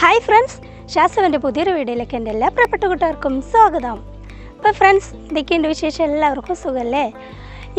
Hi friends ശാസ്ത്രവന്റെ പുതിയൊരു വീഡിയോയിലേക്ക് എന്റെ എല്ലാ പ്രിയപ്പെട്ട കൂട്ടുകാർക്കും സ്വാഗതം. അപ്പോൾ ഫ്രണ്ട്സ് എന്തൊക്കെയുണ്ട് വിശേഷം. എല്ലാവർക്കും സുഖമല്ലേ?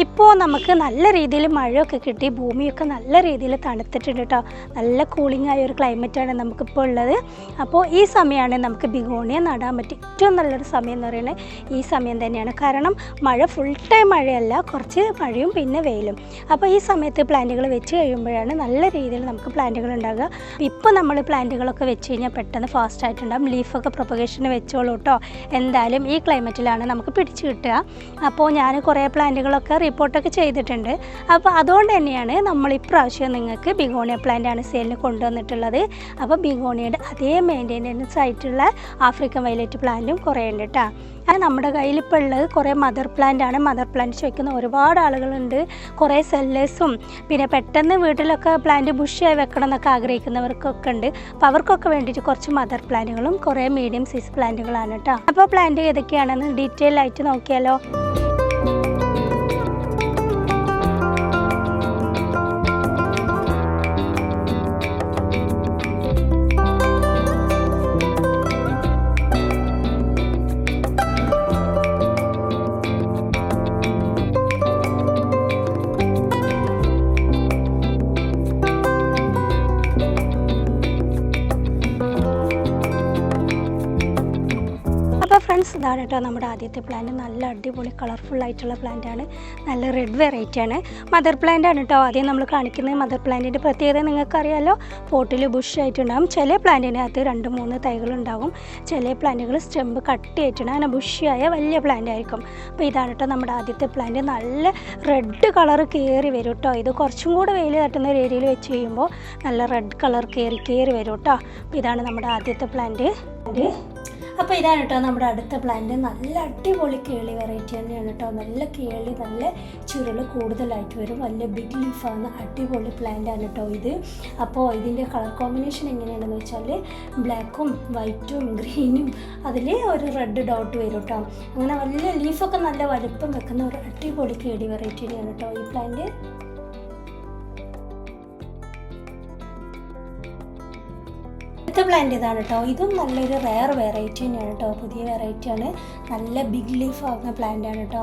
ഇപ്പോൾ നമുക്ക് നല്ല രീതിയിൽ മഴയൊക്കെ കിട്ടി ഭൂമിയൊക്കെ നല്ല രീതിയിൽ തണുത്തിട്ടുണ്ട് കേട്ടോ നല്ല കൂളിംഗ് ആയ ഒരു ക്ലൈമറ്റാണ് നമുക്കിപ്പോൾ ഉള്ളത്. അപ്പോൾ ഈ സമയമാണ് നമുക്ക് ബിഗോണിയ നടാൻ പറ്റിയ ഏറ്റവും നല്ലൊരു സമയം എന്ന് പറയുന്നത് ഈ സമയം തന്നെയാണ്. കാരണം മഴ ഫുൾ ടൈം മഴയല്ല കുറച്ച് മഴയും പിന്നെ വെയിലും. അപ്പോൾ ഈ സമയത്ത് പ്ലാന്റുകൾ വെച്ച് കഴിയുമ്പോഴാണ് നല്ല രീതിയിൽ നമുക്ക് പ്ലാന്റുകൾ ഉണ്ടാകുക ഇപ്പോൾ നമ്മൾ പ്ലാന്റുകളൊക്കെ വെച്ച് കഴിഞ്ഞാൽ പെട്ടെന്ന് ഫാസ്റ്റ് ആയിട്ടുണ്ടാകും ലീഫൊക്കെ പ്രൊപ്പഗേഷന് വെച്ചോളൂ കേട്ടോ എന്തായാലും ഈ ക്ലൈമറ്റിലാണ് നമുക്ക് പിടിച്ചു കിട്ടുക. അപ്പോൾ ഞാൻ കുറേ പ്ലാന്റുകളൊക്കെ റിപ്പോർട്ടൊക്കെ ചെയ്തിട്ടുണ്ട്. അപ്പോൾ അതുകൊണ്ട് തന്നെയാണ് നമ്മൾ ഇപ്രാവശ്യം നിങ്ങൾക്ക് ബിഗോണിയ പ്ലാന്റാണ് സെയിലിന് കൊണ്ടുവന്നിട്ടുള്ളത്. അപ്പോൾ ബിഗോണിയയുടെ അതേ മെയിന്റെനൻസ് ആയിട്ടുള്ള ആഫ്രിക്കൻ വയലറ്റ് പ്ലാന്റും കുറേ ഉണ്ട് കേട്ടോ അത് നമ്മുടെ കയ്യിൽ ഇപ്പോൾ ഉള്ളത് കുറേ മദർ പ്ലാന്റ് ആണ്. മദർ പ്ലാന്റ് ചോദിക്കുന്ന ഒരുപാട് ആളുകളുണ്ട്. കുറേ സെല്ലേഴ്സും പിന്നെ പെട്ടെന്ന് വീട്ടിലൊക്കെ പ്ലാന്റ് ബുഷിയായി വെക്കണം എന്നൊക്കെ ആഗ്രഹിക്കുന്നവർക്കൊക്കെ ഉണ്ട്. അപ്പോൾ അവർക്കൊക്കെ വേണ്ടിയിട്ട് കുറച്ച് മദർ പ്ലാന്റുകളും കുറേ മീഡിയം സൈസ് പ്ലാന്റുകളാണ് കേട്ടോ അപ്പോൾ പ്ലാന്റ് ഏതൊക്കെയാണെന്ന് ഡീറ്റെയിൽ ആയിട്ട് നോക്കിയാലോ? ഇതാണ് കേട്ടോ നമ്മുടെ ആദ്യത്തെ പ്ലാന്റ് നല്ല അടിപൊളി കളർഫുൾ ആയിട്ടുള്ള ആണ്. നല്ല റെഡ് വെറൈറ്റി ആണ്. മദർ പ്ലാന്റ് ആണ് കേട്ടോ ആദ്യം നമ്മൾ കാണിക്കുന്നത്. മദർ പ്ലാന്റിന്റെ പ്രത്യേകത നിങ്ങൾക്കറിയാലോ. പോട്ടിൽ ബുഷ് ആയിട്ടുണ്ടാകും ചില പ്ലാന്റിനകത്ത് രണ്ട് മൂന്ന് തൈകളുണ്ടാകും ചില പ്ലാന്റുകൾ സ്റ്റെമ്പ് കട്ടിയായിട്ടുണ്ട്. അങ്ങനെ ബുഷിയായ വലിയ പ്ലാന്റ് ആയിരിക്കും. അപ്പോൾ ഇതാണ് കേട്ടോ നമ്മുടെ ആദ്യത്തെ പ്ലാന്റ് നല്ല റെഡ് കളർ കയറി വരും കേട്ടോ. ഇത് കുറച്ചും കൂടെ വെയിൽ തട്ടുന്ന ഒരു ഏരിയയിൽ വെച്ച് കഴിയുമ്പോൾ നല്ല റെഡ് കളർ കയറി കയറി വരും കേട്ടോ. അപ്പോൾ ഇതാണ് നമ്മുടെ ആദ്യത്തെ പ്ലാന്റ് അപ്പോൾ ഇതാണ് കേട്ടോ നമ്മുടെ അടുത്ത പ്ലാന്റ് നല്ല അടിപൊളി കേളി വെറൈറ്റി തന്നെയാണ് കേട്ടോ. നല്ല കേളി നല്ല ചുരുൾ കൂടുതലായിട്ട് വരും. വലിയ ബിഗ് ലീഫാണ് അടിപൊളി പ്ലാന്റ് ആണ് കേട്ടോ ഇത്. അപ്പോൾ ഇതിന്റെ കളർ കോമ്പിനേഷൻ എങ്ങനെയാണെന്ന് വെച്ചാൽ ബ്ലാക്കും വൈറ്റും ഗ്രീനും അതിൽ ഒരു റെഡ് ഡോട്ട് വരും കേട്ടോ. അങ്ങനെ വലിയ ലീഫൊക്കെ നല്ല വലുപ്പം വെക്കുന്ന ഒരു അടിപൊളി കേളി വെറൈറ്റി തന്നെയാണ് കേട്ടോ ഈ പ്ലാന്റ് അടുത്ത പ്ലാന്റ് ഇതാണ് കേട്ടോ ഇതും നല്ലൊരു റെയർ വെറൈറ്റി തന്നെയാണ് കേട്ടോ പുതിയ വെറൈറ്റിയാണ് നല്ല ബിഗ് ലീഫ് ആകുന്ന പ്ലാന്റ് ആണ് കേട്ടോ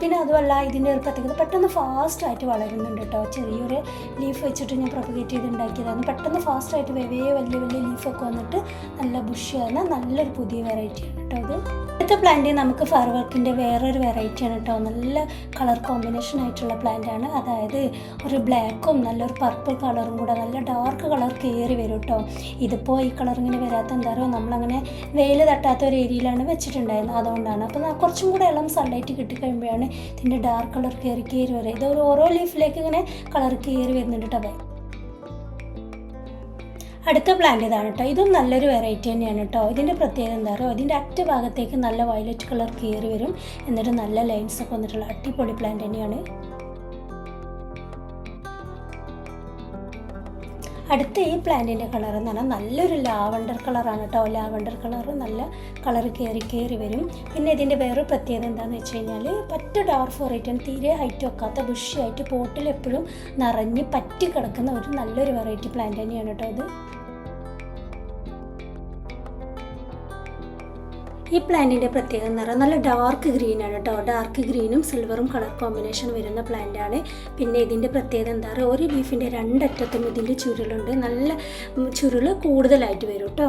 പിന്നെ അതുമല്ല ഇതിന്റെ ഒരു പ്രത്യേകത പെട്ടെന്ന് ഫാസ്റ്റ് ആയിട്ട് വളരുന്നുണ്ട് കേട്ടോ ചെറിയൊരു ലീഫ് വെച്ചിട്ട് ഞാൻ പ്രൊപ്പഗേറ്റ് ചെയ്ത് ഉണ്ടാക്കിയതാണ്. പെട്ടെന്ന് ഫാസ്റ്റ് ആയിട്ട് വലിയ വലിയ വലിയ ലീഫൊക്കെ വന്നിട്ട് നല്ല ബുഷ് ബുഷിയാണ് നല്ലൊരു പുതിയ വെറൈറ്റിയാണ് കേട്ടോ ഇത്. അടുത്ത പ്ലാന്റ് നമുക്ക് ഫയർ വർക്കിന്റെ വേറൊരു വെറൈറ്റിയാണ് കേട്ടോ നല്ല കളർ കോമ്പിനേഷൻ ആയിട്ടുള്ള പ്ലാന്റ് ആണ്. അതായത് ഒരു ബ്ലാക്കും നല്ലൊരു പർപ്പിൾ കളറും കൂടെ നല്ല ഡാർക്ക് കളർ കയറി വരും കേട്ടോ ഇതിപ്പോൾ ഈ കളർ ഇങ്ങനെ വരാത്ത എന്താ പറയുക നമ്മളങ്ങനെ വെയിൽ തട്ടാത്ത ഒരു ഏരിയയിലാണ് വെച്ചിട്ടുണ്ടായിരുന്നത്. അതുകൊണ്ടാണ്. അപ്പോൾ കുറച്ചും കൂടെ ഇളം സൺലൈറ്റ് കിട്ടിക്കഴിയുമ്പോഴാണ് ഇതിന്റെ ഡാർക്ക് കളർ കയറി കയറി വരിക ഇത് ഓരോ ലീഫിലേക്ക് ഇങ്ങനെ കളർ കയറി വരുന്നുണ്ട് കേട്ടോ അടുത്ത പ്ലാന്റ് ഇതാണ് കേട്ടോ ഇതും നല്ലൊരു വെറൈറ്റി തന്നെയാണ് കേട്ടോ ഇതിന്റെ പ്രത്യേകത എന്താ പറയുക ഇതിന്റെ അറ്റ ഭാഗത്തേക്ക് നല്ല വയലറ്റ് കളർ കയറി വരും. എന്നിട്ട് നല്ല ലൈൻസ് ഒക്കെ വന്നിട്ടുള്ള അടിപൊളി പ്ലാന്റ് തന്നെയാണ്. അടുത്ത ഈ പ്ലാന്റിന്റെ കളർ എന്ന് പറഞ്ഞാൽ നല്ലൊരു ലാവണ്ടർ കളറാണ് കേട്ടോ. ലാവണ്ടർ കളർ നല്ല കളർ കയറി കയറി വരും. പിന്നെ ഇതിന്റെ വേറൊരു പ്രത്യേകത എന്താണെന്ന് വെച്ച് കഴിഞ്ഞാൽ പറ്റ ഡാർക്ക് ഫോറേറ്റ് തീരെ ഹൈറ്റ് വെക്കാത്ത ബുഷിയായിട്ട് പോട്ടിൽ എപ്പോഴും നിറഞ്ഞ് പറ്റി കിടക്കുന്ന ഒരു നല്ലൊരു വെറൈറ്റി പ്ലാന്റ് തന്നെയാണ് കേട്ടോ ഇത്. ഈ പ്ലാന്റിന്റെ പ്രത്യേക നിറം നല്ല ഡാർക്ക് ഗ്രീൻ ആണ് കേട്ടോ ഡാർക്ക് ഗ്രീനും സിൽവറും കളർ കോമ്പിനേഷൻ വരുന്ന പ്ലാന്റ് ആണ്. പിന്നെ ഇതിന്റെ പ്രത്യേകത എന്താ പറയുക ഒരു ബീഫിന്റെ രണ്ടറ്റത്തും ഇതിന്റെ ചുരുളുണ്ട്. നല്ല ചുരുൾ കൂടുതലായിട്ട് വരും കേട്ടോ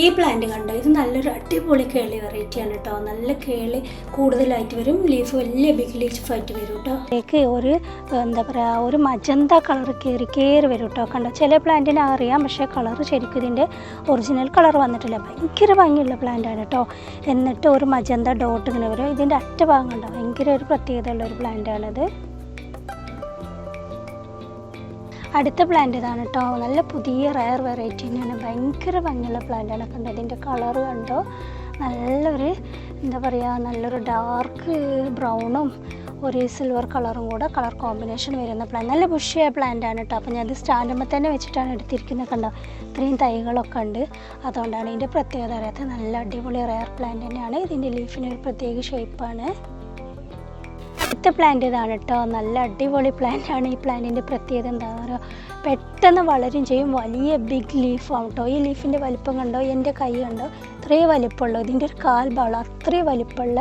ഈ പ്ലാന്റ് കണ്ടോ? ഇത് നല്ലൊരു അടിപൊളി കേളി വെറൈറ്റി ആണ് കേട്ടോ നല്ല കേളി കൂടുതലായിട്ട് വരും. ലീഫ് വലിയ ബിഗ് ലീഫ് ആയിട്ട് വരും കേട്ടോ ഇതിലേക്ക് ഒരു എന്താ പറയുക ഒരു മജന്ത കളർ കയറി കയറി വരും കേട്ടോ കണ്ടോ? ചില പ്ലാന്റിനെ അറിയാം പക്ഷേ കളർ ശരിക്കും ഇതിന്റെ ഒറിജിനൽ കളർ വന്നിട്ടില്ല. ഭയങ്കര ഭംഗിയുള്ള പ്ലാന്റാണ് കേട്ടോ എന്നിട്ട് ഒരു മജന്ത ഡോട്ട് ഇങ്ങനെ വരും. ഇതിന്റെ അറ്റ ഭാഗം കണ്ടോ? ഭയങ്കര ഒരു പ്രത്യേകതയുള്ള ഒരു പ്ലാന്റ് അടുത്ത പ്ലാന്റ് ഇതാണ് കേട്ടോ നല്ല പുതിയ റയർ വെറൈറ്റി തന്നെയാണ്. ഭയങ്കര ഭംഗിയുള്ള പ്ലാന്റാണ് കണ്ടോ? അതിന്റെ കളർ കണ്ടോ? നല്ലൊരു എന്താ പറയുക നല്ലൊരു ഡാർക്ക് ബ്രൗണും ഒരു സിൽവർ കളറും കൂടെ കളർ കോമ്പിനേഷൻ വരുന്ന പ്ലാൻ നല്ല ബുഷിയായ പ്ലാന്റ് ആണ് കേട്ടോ ഞാൻ ഞാനത് സ്റ്റാൻഡുമ്പോൾ തന്നെ വെച്ചിട്ടാണ് എടുത്തിരിക്കുന്നത് കണ്ടോ? ഇത്രയും തൈകളൊക്കെ ഉണ്ട്. അതുകൊണ്ടാണ് ഇതിന്റെ പ്രത്യേകത അറിയാത്തത് നല്ല അടിപൊളി റയർ പ്ലാന്റ് തന്നെയാണ്. ഇതിന്റെ ലീഫിന് ഒരു പ്രത്യേക ഷേപ്പാണ് അടുത്ത പ്ലാന്റ് ഇതാണ് കേട്ടോ നല്ല അടിപൊളി പ്ലാന്റ് ആണ്. ഈ പ്ലാന്റിന്റെ പ്രത്യേകത എന്താണെന്ന് പറയുക പെട്ടെന്ന് വളരും ചെയ്യും. വലിയ ബിഗ് ലീഫാണ് കേട്ടോ ഈ ലീഫിന്റെ വലിപ്പം കണ്ടോ? എന്റെ കൈ കണ്ടോ? ഇത്രയും വലിപ്പമുള്ളൂ. ഇതിന്റെ ഒരു കാൽ ഭാഗം അത്രയും വലിപ്പമുള്ള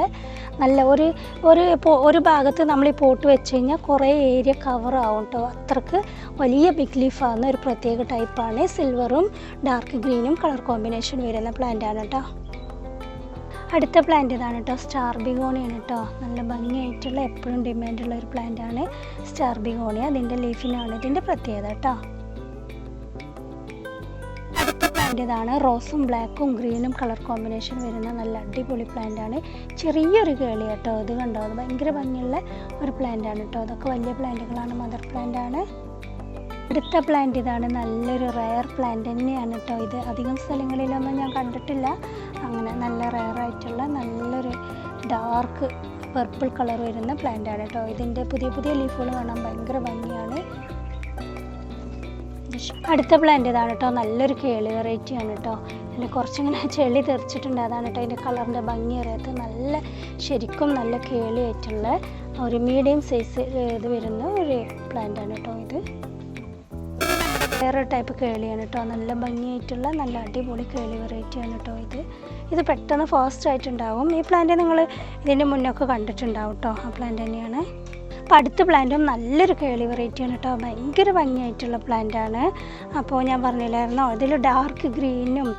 നല്ല ഒരു ഒരു ഒരു ഭാഗത്ത് നമ്മൾ ഈ പോട്ട് വെച്ച് കഴിഞ്ഞാൽ കുറേ ഏരിയ കവർ ആവും കേട്ടോ അത്രയ്ക്ക് വലിയ ബിഗ് ലീഫാകുന്ന ഒരു പ്രത്യേക ടൈപ്പാണ് സിൽവറും ഡാർക്ക് ഗ്രീനും കളർ കോമ്പിനേഷൻ വരുന്ന ആണ് കേട്ടോ അടുത്ത പ്ലാന്റ് ഇതാണ് കേട്ടോ സ്റ്റാർ ബിഗോണിയാണ് കേട്ടോ നല്ല ഭംഗിയായിട്ടുള്ള എപ്പോഴും ഡിമാൻഡ് ഉള്ള ഒരു പ്ലാന്റ് ആണ് സ്റ്റാർ ബിഗോണി അതിന്റെ ലീഫിനാണ് ഇതിന്റെ പ്രത്യേകത കേട്ടോ ഇതാണ് റോസും ബ്ലാക്കും ഗ്രീനും കളർ കോമ്പിനേഷൻ വരുന്ന നല്ല അടിപൊളി പ്ലാന്റ് ആണ്. ചെറിയൊരു കേളി കേട്ടോ ഇത് കണ്ടോ? അത് ഭയങ്കര ഭംഗിയുള്ള ഒരു പ്ലാന്റ് ആണ് കേട്ടോ അതൊക്കെ വലിയ പ്ലാന്റുകളാണ് മദർ പ്ലാന്റ് ആണ്. അടുത്ത പ്ലാന്റ് ഇതാണ്. നല്ലൊരു റയർ പ്ലാന്റ് തന്നെയാണ് കേട്ടോ ഇത്. അധികം സ്ഥലങ്ങളിലൊന്നും ഞാൻ കണ്ടിട്ടില്ല. അങ്ങനെ നല്ല റയർ ആയിട്ടുള്ള നല്ലൊരു ഡാർക്ക് പർപ്പിൾ കളർ വരുന്ന പ്ലാന്റ് ആണ് കേട്ടോ ഇതിന്റെ പുതിയ പുതിയ ലീഫുകൾ കാണാൻ ഭയങ്കര ഭംഗിയാണ്. അടുത്ത പ്ലാന്റ് ഇതാണ് കേട്ടോ നല്ലൊരു കേളി വെറൈറ്റി ആണ് കേട്ടോ അതിൽ കുറച്ചിങ്ങനെ ചെളി തെറിച്ചിട്ടുണ്ട്. അതാണ് കേട്ടോ അതിന്റെ കളറിന്റെ ഭംഗി അറിയാത്ത നല്ല ശരിക്കും നല്ല കേളി ആയിട്ടുള്ള ഒരു മീഡിയം സൈസ് ഇത് വരുന്ന ഒരു പ്ലാന്റ് ആണ് കേട്ടോ ഇത്. വേറെ ടൈപ്പ് കേളിയാണ് കേട്ടോ നല്ല ഭംഗിയായിട്ടുള്ള നല്ല അടിപൊളി കേളി വെറൈറ്റിയാണ് കേട്ടോ ഇത്. ഇത് പെട്ടെന്ന് ഫാസ്റ്റ് ആയിട്ടുണ്ടാവും. ഈ പ്ലാന്റ് നിങ്ങൾ ഇതിന്റെ മുന്നൊക്കെ കണ്ടിട്ടുണ്ടാവും കേട്ടോ ആ പ്ലാന്റ് തന്നെയാണ്. അപ്പോൾ അടുത്ത പ്ലാന്റും നല്ലൊരു കേളി വെറൈറ്റിയാണ് കേട്ടോ ഭയങ്കര ഭംഗിയായിട്ടുള്ള പ്ലാന്റാണ് അപ്പോൾ ഞാൻ പറഞ്ഞില്ലായിരുന്നോ ഇതിൽ ഡാർക്ക് ഗ്രീനും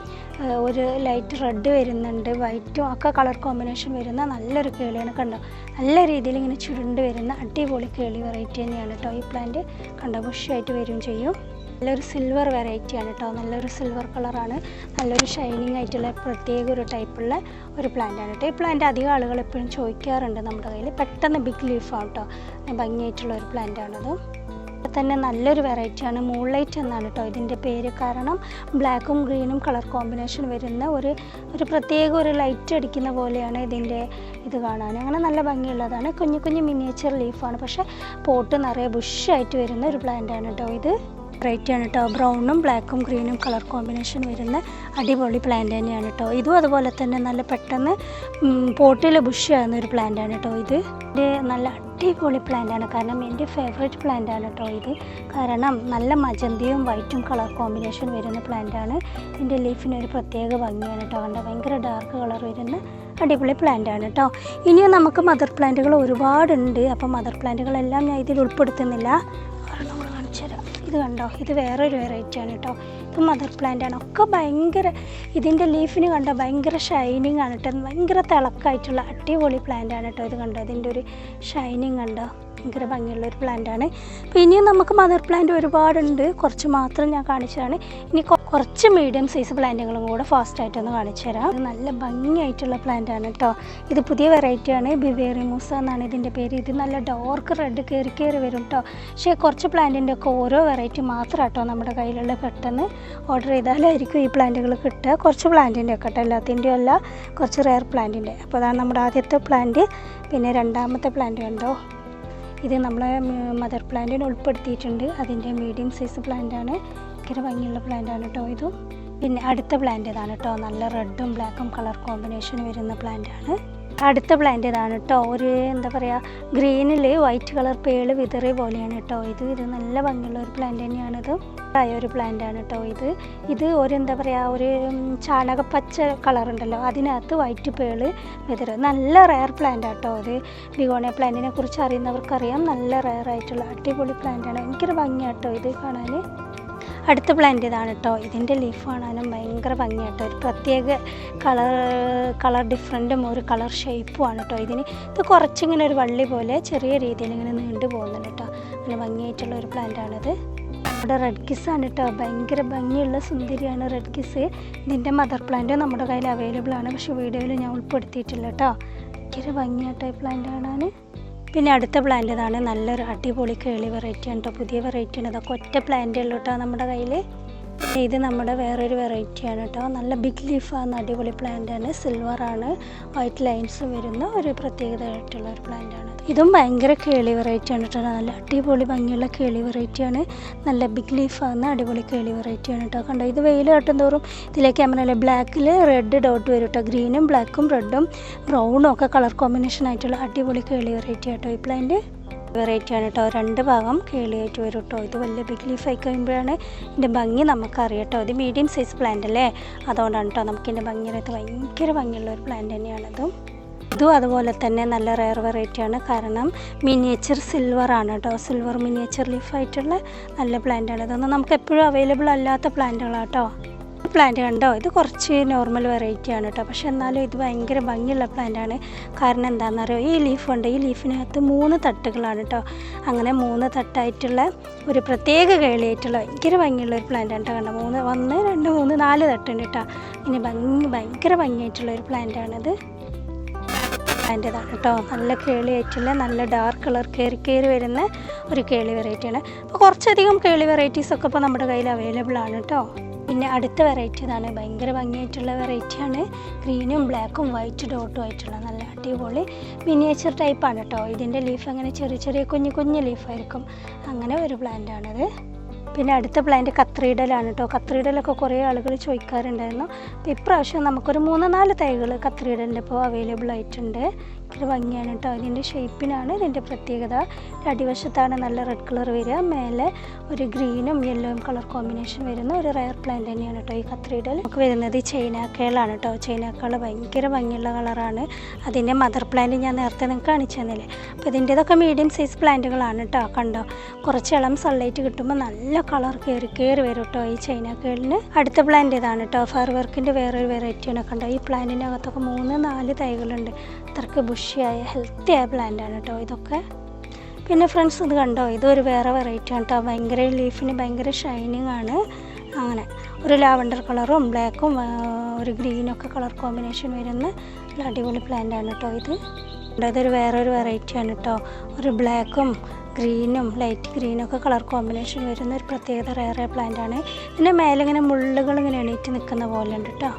ഒരു ലൈറ്റ് റെഡ് വരുന്നുണ്ട് വൈറ്റും ഒക്കെ കളർ കോമ്പിനേഷൻ വരുന്ന നല്ലൊരു കേളിയാണ് കണ്ടോ. നല്ല രീതിയിൽ ഇങ്ങനെ ചുരുണ്ട് വരുന്ന അടിപൊളി കേളി വെറൈറ്റി തന്നെയാണ് കേട്ടോ ഈ പ്ലാന്റ് കണ്ടോ ബുഷായിട്ട് വരും ചെയ്യും. നല്ലൊരു സിൽവർ വെറൈറ്റി ആണ് കേട്ടോ നല്ലൊരു സിൽവർ കളറാണ് നല്ലൊരു ഷൈനിങ് ആയിട്ടുള്ള പ്രത്യേക ഒരു ടൈപ്പുള്ള ഒരു പ്ലാന്റ് ആണ് കേട്ടോ ഈ പ്ലാന്റ് അധികം ആളുകൾ എപ്പോഴും ചോദിക്കാറുണ്ട് നമ്മുടെ കയ്യിൽ. പെട്ടെന്ന് ബിഗ് ലീഫാണ് കേട്ടോ ഭംഗിയായിട്ടുള്ള ഒരു പ്ലാന്റ് ആണത്. തന്നെ നല്ലൊരു വെറൈറ്റിയാണ് മൂൺലൈറ്റ് എന്നാണ് കേട്ടോ ഇതിന്റെ പേര്. കാരണം ബ്ലാക്കും ഗ്രീനും കളർ കോമ്പിനേഷൻ വരുന്ന ഒരു ഒരു പ്രത്യേക ഒരു ലൈറ്റ് അടിക്കുന്ന പോലെയാണ് ഇതിന്റെ ഇത് കാണാൻ. അങ്ങനെ നല്ല ഭംഗിയുള്ളതാണ്. കുഞ്ഞു കുഞ്ഞു മിനിയേച്ചർ ലീഫാണ് പക്ഷേ പോട്ട് നിറയെ ബുഷായിട്ട് വരുന്ന ഒരു പ്ലാന്റ് ആണ് കേട്ടോ ഇത്. വെറൈറ്റി ആണ് കേട്ടോ. ബ്രൗണും ബ്ലാക്കും ഗ്രീനും കളർ കോമ്പിനേഷൻ വരുന്ന അടിപൊളി പ്ലാന്റ് തന്നെയാണ് കേട്ടോ. ഇതും അതുപോലെ തന്നെ നല്ല പെട്ടെന്ന് പോട്ടിൽ ബുഷ് ആകുന്ന ഒരു പ്ലാന്റ് ആണ് കേട്ടോ ഇത്. നല്ല അടിപൊളി പ്ലാന്റ് ആണ്. കാരണം എന്റെ ഫേവറേറ്റ് ആണ് കേട്ടോ ഇത്. കാരണം നല്ല മജന്തയും വൈറ്റും കളർ കോമ്പിനേഷൻ വരുന്ന പ്ലാന്റ് ആണ്. ഇതിന്റെ ലീഫിന് ഒരു പ്രത്യേക ഭംഗിയാണ് കേട്ടോ. കണ്ട? ഭയങ്കര ഡാർക്ക് കളർ വരുന്ന അടിപൊളി പ്ലാന്റ് ആണ് കേട്ടോ. ഇനിയും നമുക്ക് മദർ പ്ലാന്റുകൾ ഒരുപാടുണ്ട്. അപ്പോൾ മദർ പ്ലാന്റുകളെല്ലാം ഞാൻ ഇതിൽ ഉൾപ്പെടുത്തുന്നില്ല. ഇത് കണ്ടോ? ഇത് വേറൊരു വെറൈറ്റി ആണ് കേട്ടോ ഇത് മദർ പ്ലാന്റ് ആണ്. ഒക്കെ ഭയങ്കര ഇതിന്റെ ലീഫിന് കണ്ടോ? ഭയങ്കര ഷൈനിങ് ആണ് കേട്ടോ ഭയങ്കര തിളക്കായിട്ടുള്ള അടിപൊളി പ്ലാന്റ് ആണ് കേട്ടോ ഇത് കണ്ടോ? ഇതിന്റെ ഒരു ഷൈനിങ് കണ്ടോ? ഭയങ്കര ഭംഗിയുള്ള ഒരു പ്ലാന്റ് ആണ്. പിന്നെയും നമുക്ക് മദർ പ്ലാന്റ് ഒരുപാടുണ്ട്. കുറച്ച് മാത്രം ഞാൻ കാണിച്ചതാണ്. ഇനി കുറച്ച് മീഡിയം സൈസ് പ്ലാന്റുകളും കൂടെ ഫാസ്റ്റായിട്ടൊന്ന് കാണിച്ചു തരാം. നല്ല ഭംഗിയായിട്ടുള്ള പ്ലാന്റ് ആണ് കേട്ടോ ഇത് പുതിയ വെറൈറ്റി ആണ്. ബിവേറിമൂസ എന്നാണ് ഇതിന്റെ പേര്. ഇത് നല്ല ഡാർക്ക് റെഡ് കയറി കയറി വരും കേട്ടോ പക്ഷേ കുറച്ച് പ്ലാന്റിന്റെ ഒക്കെ ഓരോ വെറൈറ്റി മാത്രം കേട്ടോ നമ്മുടെ കയ്യിലുള്ള പെട്ടെന്ന് ഓർഡർ ചെയ്താലായിരിക്കും ഈ പ്ലാന്റുകൾ കിട്ടുക. കുറച്ച് പ്ലാന്റിന്റെ ഒക്കെ കേട്ടോ എല്ലാത്തിന്റെയും അല്ല കുറച്ച് റെയർ പ്ലാന്റിന്റെ അപ്പോൾ അതാണ് നമ്മുടെ ആദ്യത്തെ പ്ലാന്റ് പിന്നെ രണ്ടാമത്തെ പ്ലാന്റ് കണ്ടോ? ഇത് നമ്മളെ മദർ പ്ലാന്റിന് ഉൾപ്പെടുത്തിയിട്ടുണ്ട്. അതിന്റെ മീഡിയം സൈസ് പ്ലാന്റാണ് ഭയങ്കര ഭംഗിയുള്ള പ്ലാന്റാണ് കേട്ടോ ഇതും. പിന്നെ അടുത്ത പ്ലാന്റ് ഇതാണ് കേട്ടോ നല്ല റെഡും ബ്ലാക്കും കളർ കോമ്പിനേഷൻ വരുന്ന പ്ലാന്റാണ് അടുത്ത പ്ലാന്റ് ഇതാണ് കേട്ടോ ഒരു എന്താ പറയുക ഗ്രീനിൽ വൈറ്റ് കളർ പേൾ വിതറിയ പോലെയാണ് കേട്ടോ ഇത്. ഇത് നല്ല ഭംഗിയുള്ള ഒരു പ്ലാന്റ് ഇത്. ആയ ഒരു പ്ലാന്റ് ആണ് കേട്ടോ ഇത്. ഇത് ഒരു എന്താ പറയുക ഒരു ചാണക ചാണകപ്പച്ച കളർ ഉണ്ടല്ലോ. അതിനകത്ത് വൈറ്റ് പേൾ വിതറ്. നല്ല റയർ പ്ലാന്റ് കേട്ടോ അത് ബിഗോണിയ പ്ലാന്റിനെ കുറിച്ച് അറിയുന്നവർക്കറിയാം. നല്ല റയർ ആയിട്ടുള്ള അടിപൊളി പ്ലാന്റ് ആണ്. ഭയങ്കര ഭംഗിയാട്ടോ ഇത് കാണാൻ അടുത്ത പ്ലാന്റ് ഇതാണ് കേട്ടോ ഇതിന്റെ ലീഫ് കാണാനും ഭയങ്കര ഭംഗിയാട്ടോ. ഒരു പ്രത്യേക കളർ കളർ ഡിഫറെന്റും ഒരു കളർ ഷേപ്പും ആണ് കേട്ടോ ഇതിന്. ഇത് കുറച്ചിങ്ങനെ ഒരു വള്ളി പോലെ ചെറിയ രീതിയിൽ ഇങ്ങനെ നീണ്ടു പോകുന്നുണ്ട് കേട്ടോ നല്ല ഭംഗിയായിട്ടുള്ള ഒരു പ്ലാന്റ് ആണിത്. നമ്മുടെ റെഡ് കിസ് ആണ് കേട്ടോ ഭയങ്കര ഭംഗിയുള്ള സുന്ദരിയാണ് റെഡ് കിസ് ഇതിന്റെ മദർ പ്ലാന്റ് നമ്മുടെ കയ്യിൽ അവൈലബിൾ ആണ്. പക്ഷേ വീഡിയോയിൽ ഞാൻ ഉൾപ്പെടുത്തിയിട്ടില്ല കേട്ടോ ഭയങ്കര ഭംഗിയാട്ടോ ഈ പ്ലാന്റ് കാണാൻ. പിന്നെ അടുത്ത പ്ലാന്റ് ഇതാണ്. നല്ലൊരു അടിപൊളി കേളി വെറൈറ്റി ആണ് കേട്ടോ പുതിയ വെറൈറ്റി ആണ് ഇതൊക്കെ ഒറ്റ പ്ലാന്റ് ഉള്ളൂ കേട്ടോ നമ്മുടെ കയ്യിൽ ഇത് നമ്മുടെ വേറൊരു വെറൈറ്റി ആണ് കേട്ടോ നല്ല ബിഗ് ലീഫാണ് അടിപൊളി പ്ലാന്റ് ആണ്. സിൽവർ ആണ്. വൈറ്റ് ലൈൻസ് വരുന്ന ഒരു പ്രത്യേകതയായിട്ടുള്ള ഒരു പ്ലാന്റ് ആണ്. ഇതും ഭയങ്കര കേളി വെറൈറ്റി ആണ് കേട്ടോ. നല്ല അടിപൊളി ഭംഗിയുള്ള കേളി വെറൈറ്റിയാണ് നല്ല ബിഗ് ലീഫ് ആകുന്ന അടിപൊളി കേളി വെറൈറ്റി ആണ് കേട്ടോ. കണ്ടോ ഇത് വെയിൽ തട്ടും തോറും ഇതിലേക്ക് ക്യാമറയിലെ ബ്ലാക്കിൽ റെഡ് ഡോട്ട് വരും കേട്ടോ. ഗ്രീനും ബ്ലാക്കും റെഡും ബ്രൗണും ഒക്കെ കളർ കോമ്പിനേഷൻ ആയിട്ടുള്ള അടിപൊളി കേളി വെറൈറ്റി ആട്ടോ ഈ പ്ലാന്റ് വെറൈറ്റി ആണ് കേട്ടോ. രണ്ട് ഭാഗം കേളിയായിട്ട് വരും കേട്ടോ. ഇത് വലിയ ബിഗ് ലീഫ് ആയി കഴിയുമ്പോഴാണ് ഇതിന്റെ ഭംഗി നമുക്കറിയാം കേട്ടോ. ഇത് മീഡിയം സൈസ് പ്ലാന്റ് അല്ലേ? അതുകൊണ്ടാണ് കേട്ടോ. നമുക്കിതിന്റെ ഭംഗിയുടെ ഭയങ്കര ഭംഗിയുള്ള ഒരു പ്ലാന്റ് തന്നെയാണിതും ഇതും അതുപോലെ തന്നെ നല്ല റെയർ വെറൈറ്റിയാണ് കാരണം മിനിയേച്ചർ സിൽവർ ആണ് കേട്ടോ സിൽവർ മിനിയേച്ചർ ലീഫ് ആയിട്ടുള്ള നല്ല പ്ലാന്റ് ആണ്. ഇതൊന്നും നമുക്ക് എപ്പോഴും അവൈലബിൾ അല്ലാത്ത പ്ലാന്റുകളാണ് കേട്ടോ പ്ലാന്റ് കണ്ടോ? ഇത് കുറച്ച് നോർമൽ വെറൈറ്റി ആണ് കേട്ടോ പക്ഷെ എന്നാലും ഇത് ഭയങ്കര ഭംഗിയുള്ള പ്ലാന്റ് ആണ്. കാരണം എന്താണെന്നറിയോ ഈ ലീഫ് ഉണ്ട്. ഈ ലീഫിനകത്ത് മൂന്ന് തട്ടുകളാണ് കേട്ടോ അങ്ങനെ മൂന്ന് തട്ടായിട്ടുള്ള ഒരു പ്രത്യേക കേളിയായിട്ടുള്ള ഭയങ്കര ഭംഗിയുള്ള ഒരു പ്ലാന്റ് ആണ് കേട്ടോ കണ്ടോ? മൂന്ന് ഒന്ന് രണ്ട് മൂന്ന് നാല് തട്ടുണ്ട് കേട്ടോ ഇനി ഭംഗി ഭയങ്കര ഭംഗിയായിട്ടുള്ള ഒരു പ്ലാന്റ് പ്ലാന്റേതാണ് കേട്ടോ. നല്ല കേളി ആയിട്ടുള്ള നല്ല ഡാർക്ക് കളർ കയറി കയറി വരുന്ന ഒരു കേളി വെറൈറ്റിയാണ് അപ്പോൾ കുറച്ചധികം കേളി വെറൈറ്റീസ് ഒക്കെ ഇപ്പോൾ നമ്മുടെ കയ്യിൽ അവൈലബിൾ ആണ് കേട്ടോ. പിന്നെ അടുത്ത വെറൈറ്റി ഇതാണ്. ഭയങ്കര ഭംഗിയായിട്ടുള്ള വെറൈറ്റിയാണ് ഗ്രീനും ബ്ലാക്കും വൈറ്റ് ഡോട്ടും ആയിട്ടുള്ള നല്ല അടിപൊളി മിനിയേച്ചർ ടൈപ്പാണ് കേട്ടോ. ഇതിന്റെ ലീഫ് അങ്ങനെ ചെറിയ ചെറിയ കുഞ്ഞു കുഞ്ഞു ലീഫായിരിക്കും അങ്ങനെ ഒരു പ്ലാന്റ് ആണത്. പിന്നെ അടുത്ത പ്ലാന്റ് കത്രിയിടലാണ് കേട്ടോ കത്രിയിടലൊക്കെ കുറേ ആളുകൾ ചോദിക്കാറുണ്ടായിരുന്നു. അപ്പോൾ ഇപ്രാവശ്യം നമുക്കൊരു മൂന്ന് നാല് തൈകൾ കത്രിയിടലിന്റെ ഇപ്പോൾ അവൈലബിൾ ആയിട്ടുണ്ട്. ഇത് ഭംഗിയാണ് കേട്ടോ ഇതിന്റെ ഷേപ്പിനാണ് ഇതിന്റെ പ്രത്യേകത. അടിവശത്താണ് നല്ല റെഡ് കളർ വരിക. മേലെ ഒരു ഗ്രീനും യെല്ലോയും കളർ കോമ്പിനേഷൻ വരുന്ന ഒരു റയർ പ്ലാന്റ് തന്നെയാണ് കേട്ടോ ഈ കത്രീഡൽ നമുക്ക് വരുന്നത് ചൈനാക്കേളാണ് കേട്ടോ ചൈനാക്കേൾ ഭയങ്കര ഭംഗിയുള്ള കളറാണ് അതിന്റെ മദർ പ്ലാന്റ് ഞാൻ നേരത്തെ നിങ്ങൾക്ക് കാണിച്ചു തന്നില്ലേ? അപ്പോൾ ഇതിന്റെതൊക്കെ മീഡിയം സൈസ് പ്ലാന്റുകളാണ് കേട്ടോ കണ്ടോ? കുറച്ച് ഇളം സൺലൈറ്റ് കിട്ടുമ്പോൾ നല്ല കളർ കയറി കയറി വരും കേട്ടോ ഈ ചൈനാക്കേളിന്. അടുത്ത പ്ലാന്റ് ഇതാണ് കേട്ടോ ഫയർ വർക്കിന്റെ വേറൊരു വെറൈറ്റിയാണ് കണ്ടോ? ഈ പ്ലാന്റിനകത്തൊക്കെ മൂന്ന് നാല് തൈകളുണ്ട്. അത്രയ്ക്ക് ബുഷിയായ ഹെൽത്തി ആയ പ്ലാന്റ് ആണ് കേട്ടോ ഇതൊക്കെ. പിന്നെ ഫ്രണ്ട്സ് ഇത് കണ്ടോ? ഇതൊരു വേറെ വെറൈറ്റി ആണ് കേട്ടോ ഭയങ്കര ലീഫിന് ഭയങ്കര ഷൈനിങ് ആണ്. അങ്ങനെ. ഒരു ലാവണ്ടർ കളറും ബ്ലാക്കും ഒരു ഗ്രീനൊക്കെ കളർ കോമ്പിനേഷൻ വരുന്ന ഒരു അടിപൊളി പ്ലാന്റ് ആണ് കേട്ടോ ഇത്. ഇതൊരു വേറൊരു വെറൈറ്റി ആണ് കേട്ടോ ഒരു ബ്ലാക്കും ഗ്രീനും ലൈറ്റ് ഗ്രീനും ഒക്കെ കളർ കോമ്പിനേഷൻ വരുന്ന ഒരു പ്രത്യേകത റേറെ പ്ലാന്റ് ആണ്. ഇതിന്റെ മേലെ ഇങ്ങനെ മുള്ളുകൾ ഇങ്ങനെ എണീറ്റ് നിൽക്കുന്ന പോലെ ഉണ്ട് കേട്ടോ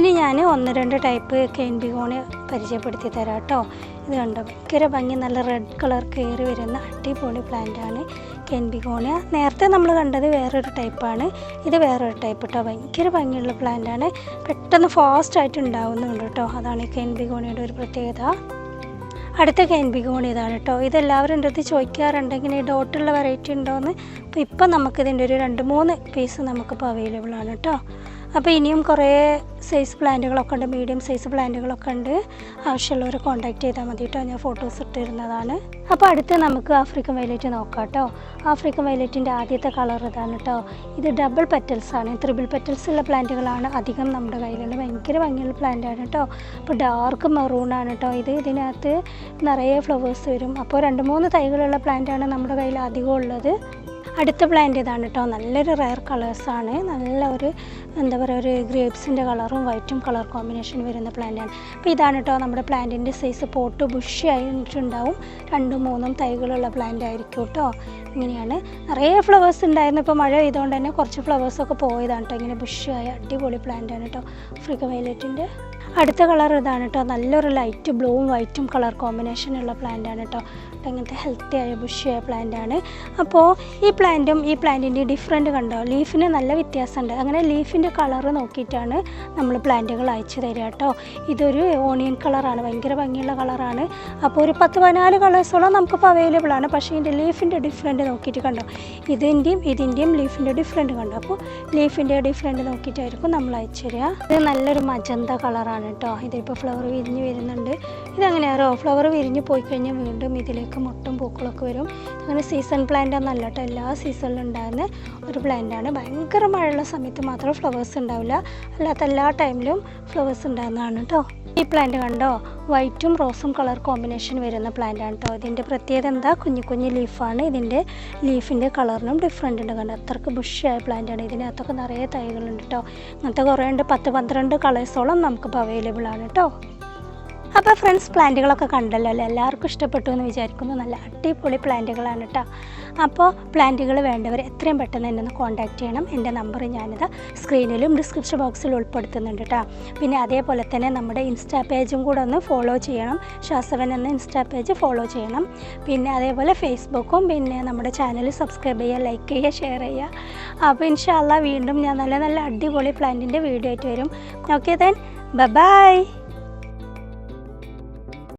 ഇനി ഞാൻ ഒന്ന് രണ്ട് ടൈപ്പ് കെയിൻ ബിഗോണി പരിചയപ്പെടുത്തി തരാം കേട്ടോ ഇത് കണ്ടോ? ഭയങ്കര ഭംഗി നല്ല റെഡ് കളർ കയറി വരുന്ന അടിപൊളി പ്ലാന്റ് ആണ് കെയിൻ ബിഗോണിയ നേരത്തെ നമ്മൾ കണ്ടത് വേറൊരു ടൈപ്പാണ് ഇത് വേറൊരു ടൈപ്പ് കേട്ടോ ഭയങ്കര ഭംഗിയുള്ള പ്ലാന്റാണ് പെട്ടെന്ന് ഫാസ്റ്റ് ആയിട്ട് ഉണ്ടാവുന്നുണ്ട് കേട്ടോ അതാണ് ഈ കെയിൻ ബിഗോണിയുടെ ഒരു പ്രത്യേകത. അടുത്ത കെയിൻ ബിഗോണി ഇതാണ് കേട്ടോ ഇതെല്ലാവരും എന്റെ അടുത്ത് ചോദിക്കാറുണ്ട് ഇങ്ങനെ ഡോട്ടുള്ള വെറൈറ്റി ഉണ്ടോയെന്ന് അപ്പോൾ ഇപ്പം നമുക്കിതിന്റെ ഒരു രണ്ട് മൂന്ന് പീസ് നമുക്കിപ്പോൾ അവൈലബിൾ ആണ് കേട്ടോ അപ്പോൾ ഇനിയും കുറേ സൈസ് പ്ലാന്റുകളൊക്കെ ഉണ്ട് മീഡിയം സൈസ് പ്ലാന്റുകളൊക്കെ ഉണ്ട്. ആവശ്യമുള്ളവരെ കോൺടാക്ട് ചെയ്താൽ മതി കേട്ടോ ഞാൻ ഫോട്ടോസ് ഇട്ടിരുന്നതാണ്. അപ്പോൾ അടുത്ത് നമുക്ക് ആഫ്രിക്കൻ വയലറ്റ് നോക്കാം കേട്ടോ ആഫ്രിക്കൻ വയലറ്റിന്റെ ആദ്യത്തെ കളർ ഇതാണ് കേട്ടോ ഇത് ഡബിൾ പെറ്റൽസ് ആണ്. ത്രിബിൾ പെറ്റൽസ് ഉള്ള പ്ലാന്റുകളാണ് അധികം നമ്മുടെ കയ്യിലുള്ള ഭയങ്കര ഭംഗിയുള്ള പ്ലാന്റ് ആണ് കേട്ടോ അപ്പോൾ ഡാർക്ക് മെറൂൺ ആണ് കേട്ടോ ഇത്. ഇതിനകത്ത് നിറയെ ഫ്ലവേഴ്സ് വരും. അപ്പോൾ രണ്ട് മൂന്ന് തൈകളുള്ള പ്ലാന്റ് ആണ് നമ്മുടെ കയ്യിൽ അധികം ഉള്ളത് അടുത്ത പ്ലാന്റ് ഇതാണ് കേട്ടോ നല്ലൊരു റയർ കളേഴ്സാണ് നല്ല ഒരു എന്താ പറയുക ഒരു ഗ്രേപ്സിന്റെ കളറും വൈറ്റും കളർ കോമ്പിനേഷൻ വരുന്ന പ്ലാന്റാണ് അപ്പോൾ ഇതാണ് കേട്ടോ നമ്മുടെ പ്ലാന്റിന്റെ സൈസ് പോട്ട് ബുഷി ആയിട്ടുണ്ടാവും. രണ്ടും മൂന്നും തൈകളുള്ള പ്ലാന്റ് ആയിരിക്കും കേട്ടോ ഇങ്ങനെയാണ്. നിറയെ ഫ്ലവേഴ്സ് ഉണ്ടായിരുന്നു. ഇപ്പോൾ മഴ പെയ്തുകൊണ്ട് തന്നെ കുറച്ച് ഫ്ലവേഴ്സൊക്കെ പോയതാണ് കേട്ടോ ഇങ്ങനെ ബുഷിയായ അടിപൊളി പ്ലാന്റാണ് കേട്ടോ ഫ്രിക വയലറ്റിന്റെ അടുത്ത കളർ ഇതാണ് കേട്ടോ നല്ലൊരു ലൈറ്റ് ബ്ലൂവും വൈറ്റും കളർ കോമ്പിനേഷൻ ഉള്ള പ്ലാന്റ് ആണ് കേട്ടോ അങ്ങനത്തെ ഹെൽത്തി ആയ ബുഷിയായ പ്ലാന്റ് ആണ്. അപ്പോൾ ഈ പ്ലാന്റും ഈ പ്ലാന്റിന്റെ ഡിഫറെന്റ് കണ്ടോ? ലീഫിന് നല്ല വ്യത്യാസമുണ്ട്. അങ്ങനെ ലീഫിന്റെ കളർ നോക്കിയിട്ടാണ് നമ്മൾ പ്ലാന്റുകൾ അയച്ചു തരിക കേട്ടോ. ഇതൊരു ഓണിയൻ കളറാണ് ഭയങ്കര ഭംഗിയുള്ള കളറാണ് അപ്പോൾ ഒരു പത്ത് പതിനാല് കളേഴ്സോളം നമുക്കിപ്പോൾ അവൈലബിൾ ആണ്. പക്ഷേ ഇതിന്റെ ലീഫിന്റെ ഡിഫറെന്റ് നോക്കിയിട്ട് കണ്ടോ? ഇതിന്റെയും ഇതിന്റെയും ലീഫിന്റെ ഡിഫറെന്റ് കണ്ടോ? അപ്പോൾ ലീഫിന്റെ ഡിഫറെന്റ് നോക്കിയിട്ടായിരിക്കും നമ്മൾ അയച്ചു തരിക. ഇത് നല്ലൊരു മജന്ത കളറാണ് കേട്ടോ. ഇതിപ്പോൾ ഫ്ലവർ വിരിഞ്ഞ് വരുന്നുണ്ട്. ഇതങ്ങനെയാണോ ഫ്ലവർ വിരിഞ്ഞ് പോയി കഴിഞ്ഞാൽ വീണ്ടും ഇതിലേക്ക് മുട്ടും പൂക്കളൊക്കെ വരും. അങ്ങനെ സീസൺ പ്ലാന്റ് ഒന്നല്ല കേട്ടോ എല്ലാ സീസണിലും ഉണ്ടാകുന്ന ഒരു പ്ലാന്റാണ് ഭയങ്കര മഴയുള്ള സമയത്ത് മാത്രം ഫ്ലവേഴ്സ് ഉണ്ടാവില്ല. അല്ലാത്ത എല്ലാ ടൈമിലും ഫ്ലവേഴ്സ് ഉണ്ടാകുന്നതാണ് കേട്ടോ ഈ പ്ലാന്റ് കണ്ടോ? വൈറ്റും റോസും കളർ കോമ്പിനേഷൻ വരുന്ന പ്ലാന്റ് ആണ് കേട്ടോ ഇതിന്റെ പ്രത്യേകത എന്താ? കുഞ്ഞു കുഞ്ഞു ലീഫാണ് ഇതിന്റെ ലീഫിന്റെ കളറിനും ഡിഫറെന്റ് ഉണ്ട് കണ്ടോ? അത്രയ്ക്ക് ബുഷിയായ ആണ്. ഇതിനകത്തൊക്കെ നിറയെ തൈകളുണ്ട് കേട്ടോ അങ്ങനത്തെ കുറേ ഉണ്ട്. പത്ത് പന്ത്രണ്ട് കളേഴ്സോളം നമുക്കിപ്പോൾ അവൈലബിൾ ആണ് കേട്ടോ അപ്പോൾ ഫ്രണ്ട്സ് പ്ലാന്റുകളൊക്കെ കണ്ടല്ലോ അല്ലേ? എല്ലാവർക്കും ഇഷ്ടപ്പെട്ടു എന്ന് വിചാരിക്കുന്നു. നല്ല അടിപൊളി പ്ലാന്റുകളാണ് കേട്ടോ അപ്പോൾ പ്ലാന്റുകൾ വേണ്ടവർ എത്രയും പെട്ടെന്ന് എന്നെ ഒന്ന് കോൺടാക്ട് ചെയ്യണം. എന്റെ നമ്പർ ഞാനിത് സ്ക്രീനിലും ഡിസ്ക്രിപ്ഷൻ ബോക്സിലും ഉൾപ്പെടുത്തുന്നുണ്ട് കേട്ടോ പിന്നെ അതേപോലെ തന്നെ നമ്മുടെ ഇൻസ്റ്റാ പേജും കൂടെ ഒന്ന് ഫോളോ ചെയ്യണം. ശാസവൻ എന്ന ഇൻസ്റ്റാ പേജ് ഫോളോ ചെയ്യണം. പിന്നെ അതേപോലെ ഫേസ്ബുക്കും പിന്നെ നമ്മുടെ ചാനൽ സബ്സ്ക്രൈബ് ചെയ്യുക ലൈക്ക് ചെയ്യുക ഷെയർ ചെയ്യുക. അപ്പോൾ ഇൻഷാല്ല വീണ്ടും ഞാൻ നല്ല നല്ല അടിപൊളി പ്ലാന്റിന്റെ വീഡിയോ ആയിട്ട് വരും. Okay then bye